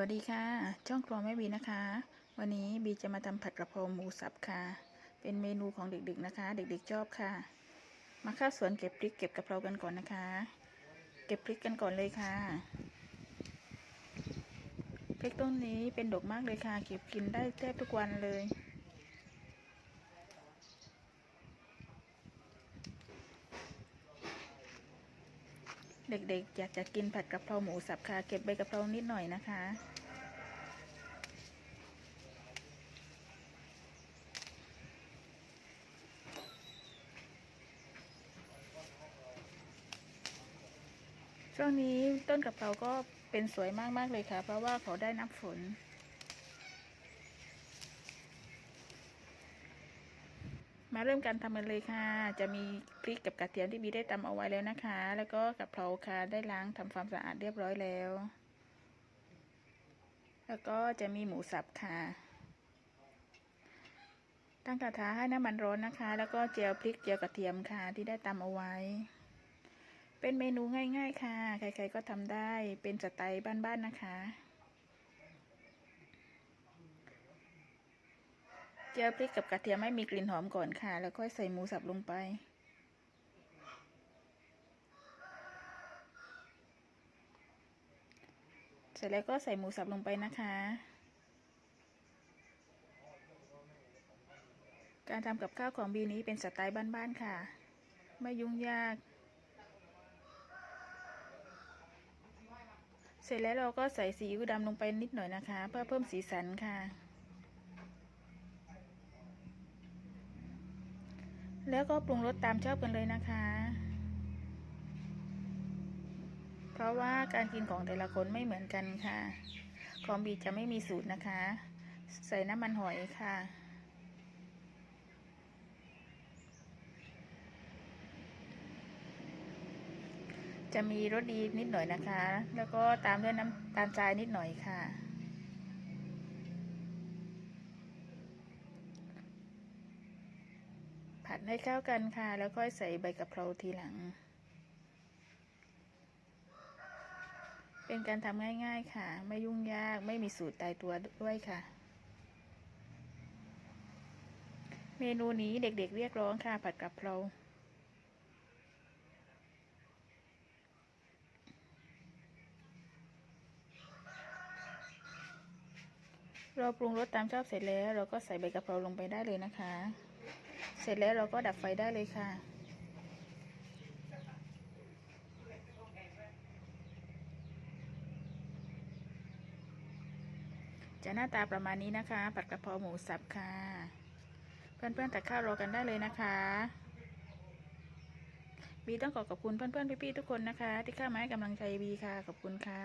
วัสดีค่ะ ช่องครัวแม่บีนะคะ วันนี้บีจะมาทำผัดกระเพราหมูสับค่ะ เป็นเมนูของเด็กๆนะคะ เด็กๆชอบค่ะ มาข้าสวนเก็บพริกเก็บกระเพรากันก่อนนะคะ เก็บพริกกันก่อนเลยค่ะ พริกต้นนี้เป็นดกมากเลยค่ะ เก็บกินได้แทบทุกวันเลย เด็กๆ อยากจะกินผัดกะเพราหมูสับค่ะ เก็บใบกะเพรานิดหน่อยนะคะ ช่วงนี้ต้นกะเพราก็เป็นสวยมากๆเลยค่ะ เพราะว่าเขาได้น้ำฝน มาเริ่มการทำกันเลยค่ะ จะมีพริกกับกระเทียมที่บีได้ตำเอาไว้แล้วนะคะ แล้วก็กะเพราค่ะได้ล้างทำความสะอาดเรียบร้อยแล้ว แล้วก็จะมีหมูสับค่ะตั้งกระทะให้น้ำมันร้อนนะคะ แล้วก็เจียวพริกเจียวกระเทียมค่ะที่ได้ตำเอาไว้ เป็นเมนูง่าย ๆ ค่ะ ใคร ๆ ก็ทำได้เป็นสไตล์บ้านๆนะคะ จียวพริกกับกระเทียมให้มีกลิ่นหอมก่อนค่ะ แล้วค่อยใส่หมูสับลงไป เสร็จแล้วก็ใส่หมูสับลงไปนะคะ การทำกับข้าวของบีนี้เป็นสไตล์บ้านๆค่ะ ไม่ยุ่งยาก เสร็จแล้วเราก็ใส่ซีอิ๊วดำลงไปนิดหน่อยนะคะ เพื่อเพิ่มสีสันค่ะ แล้วก็ปรุงรสตามชอบกันเลยนะคะ เพราะว่าการกินของแต่ละคนไม่เหมือนกันค่ะ ของบีจะไม่มีสูตรนะคะ ใส่น้ำมันหอยค่ะ จะมีรสดีนิดหน่อยนะคะ แล้วก็ตามด้วยน้ำตาลทรายนิดหน่อยค่ะ ผัดให้เข้ากันค่ะ แล้วค่อยใส่ใบกะเพราทีหลัง เป็นการทำง่ายๆค่ะ ไม่ยุ่งยากไม่มีสูตรตายตัวด้วยค่ะ เมนูนี้เด็กๆเรียกร้องค่ะ ผัดกะเพราเราปรุงรสตามชอบเสร็จแล้ว เราก็ใส่ใบกะเพราลงไปได้เลยนะคะ สร็จแล้วเราก็ดับไฟได้เลยค่ะ จะหน้าตาประมาณนี้นะคะ ผัดกระเพราหมูสับค่ะ เพื่อนๆตักข้าวรอกันได้เลยนะคะบีต้องขอขอบคุณเพื่อนๆพี่ๆทุกคนนะคะ ที่เข้ามาให้กำลังใจบีค่ะ ขอบคุณค่ะ